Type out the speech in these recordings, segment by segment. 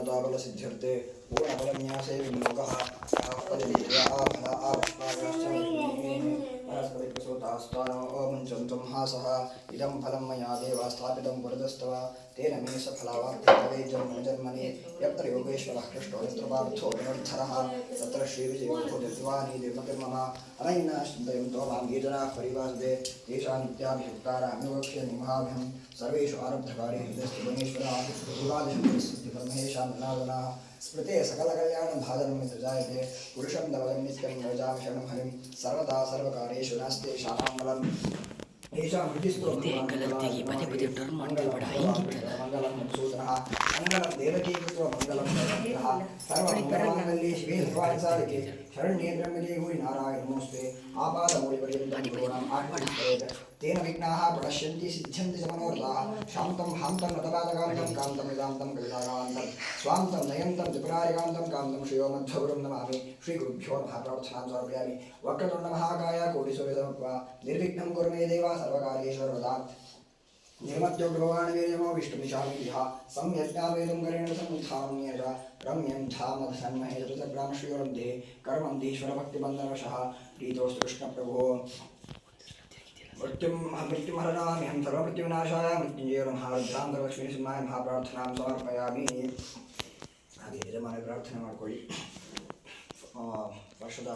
no te va a poder sentirte mía vida वनस्पतिप्रसूतास्तानो मुञ्चन्तं हासः इदं फलं मया तेन मे सफलावाप्तिभवे जन्म जन्मनि। यत्र योगेश्वरः कृष्णो यत्र पार्थो विनोद्धरः तत्र श्रीविजयो दिवानी देवतिर्मम अनैना चिन्तयन्तो माँ ये जनाः परिवासदे तेषां नित्याभिषुक्ताराम्यवक्ष्यन्ति महाभ्यं। सर्वेषु आरब्धकार्येषु यस्तु गणेश्वरः दिवादिशुद्धिब्रह्मेषां जनार्दनाः स्मृते ಸ್ಮೃತೆ ಸಕಲಕಲ್ಯಾಣ ಭಾದನಂ ಸೃಜಾಯತೆ ಪುರುಷಂ ಧವಲಂ ನಿತ್ಯಂ ಭಜಾಮಿ ಶರಣಂ ಹರಿಂ ಸರ್ವದಾ ಸರ್ವಕಾರೇಶು ನಾಸ್ತೆ ಶಾಲಾಂಗಲಂ ಮಂಗಲಂ ದೇವಕೀಕೃತ್ವ ಮಂಗಲಂ ಸರ್ವಮಂಗಲಮಂಗಲ್ಯೇ ಶಿವೇ ಸರ್ವಾಚಾರಿಗೆ ಶರಣ್ಯೇ ಬ್ರಹ್ಮಜೇ ಹೂರಿ ನಾರಾಯಣಮೋಸ್ತೆ ಆಪಾದ ಮೂಲಿಪರ್ಯಂತಂ ಆತ್ಮನಿಷ್ಠೇತ ತೇನ ವಿಘ್ನಾಃ ಪ್ರಣಶ್ಯಂತಿ ಸಿದ್ಧ್ಯಂತಿ ಸಮನೋರ್ಧಾಃ ಶಾಂತಂ ಹಾಂತಂ ನಟಪಾದಕಾಂತಂ ಕಾಂತಂ ಯದಾಂತಂ ಕವಿದಾಗಾ स्वान्तं नयन्तं त्रिपुरारिकान्तं कान्तं श्रियो मध्वगुरुं नमामि। श्रीगुरुभ्यो नमः प्रार्थनां समर्पयामि वक्रतुण्डमहाकाय कोटिसूर्यसमत्वा निर्विघ्नं कुरु मे देवा सर्वकार्येषु सर्वदा निर्मत्यो भगवानवीर्यमो विष्णुमिषामि यः सम्यज्ञावेदं करेण समुत्थाम्येष रम्यं धाम धन्महे चतुर्ग्रामश्रीवरन्धे कर्मन्दीश्वरभक्तिबन्धनवशः प्रीतोऽस्तु कृष्णप्रभो। मृत्युं मृत्युमहरणामि अहं सर्वमृत्युविनाशाय मृत्युञ्जयो महारुद्रान्तरलक्ष्मीसिंहाय ಮಹಾಪ್ರಾರ್ಥನಾಂ ಸಮರ್ಪಯಾಮಿ ಹಾಗೆ ಯಜಮಾನ ಪ್ರಾರ್ಥನೆ ಮಾಡಿಕೊಳ್ಳಿ ಆ, ವರ್ಷದ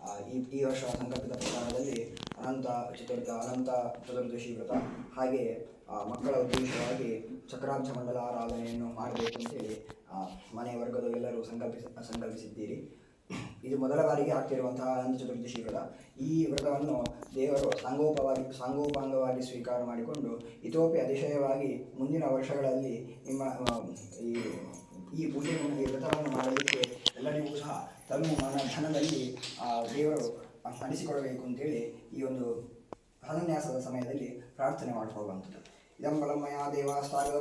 ಆ, ಈ ಈ ವರ್ಷ ಸಂಕಲ್ಪಿತ ಪ್ರಕಾರದಲ್ಲಿ ಅನಂತ ಚತುರ್ಥ ಅನಂತ ಚತುರ್ದಶಿ ವ್ರತ ಹಾಗೆ ಆ, ಮಕ್ಕಳ ಉದ್ದೇಶವಾಗಿ ಚಕ್ರಾಂಶ ಮಂಡಲ ಆರಾಧನೆಯನ್ನು ಮಾಡಬೇಕು ಅಂತೇಳಿ ಆ, ಮನೆ ವರ್ಗದ ಎಲ್ಲರೂ ಸಂಕಲ್ಪಿಸ ಸಂಕಲ್ಪಿಸಿದ್ದೀರಿ ಇದು ಮೊದಲ ಬಾರಿಗೆ ಆಗ್ತಿರುವಂತಹ ಅನಂತ ಚತುರ್ದಶಿ ವ್ರತ ಈ ವ್ರತವನ್ನು ದೇವರು ಸಾಂಗೋಪವಾಗಿ ಸಾಂಗೋಪಾಂಗವಾಗಿ ಸ್ವೀಕಾರ ಮಾಡಿಕೊಂಡು ಇತೋಪಿ ಅತಿಶಯವಾಗಿ ಮುಂದಿನ ವರ್ಷಗಳಲ್ಲಿ ನಿಮ್ಮ ಈ ಈ ಪೂಜೆಯನ್ನು ಈ ವ್ರತವನ್ನು ಮಾಡಲಿಕ್ಕೆ ಎಲ್ಲರಿಗೂ ಸಹ ತಮ್ಮ ಮನ ಧನದಲ್ಲಿ ಆ, ದೇವರು ನಡೆಸಿಕೊಡಬೇಕು ಅಂತೇಳಿ ಈ ಒಂದು ಅನನ್ಯಾಸದ ಸಮಯದಲ್ಲಿ ಪ್ರಾರ್ಥನೆ ಮಾಡಿಕೊಳ್ಳುವಂಥದ್ದು. ಇದಂ ಬಲಮಯ ದೇವಸ್ಥಾನದ